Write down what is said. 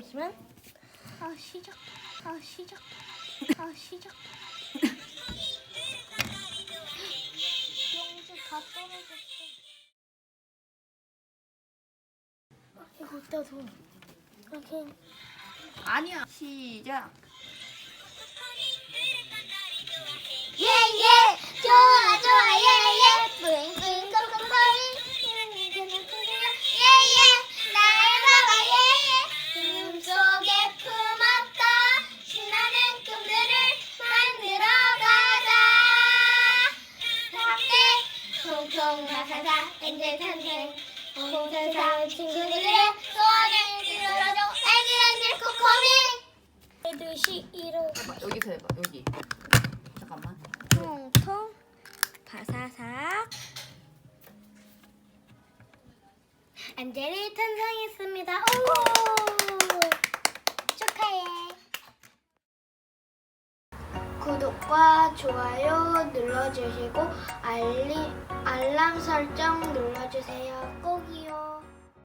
잠시만. 아 시작. 아 시작. 아 시작. 이거 어디다 둬? 이렇게. 아니야. 시작. 마사사 엔젤 탄생 온 세상 친구들의 소원을 들어줘 애기 엔젤 코코미 애들시 이로. 여기서 해봐. 여기. 잠깐만. 통통 바사삭 안젤이 탄생했습니다. 오! 구독과 좋아요 눌러주시고 알림 알람 설정 눌러주세요. 꼭이요.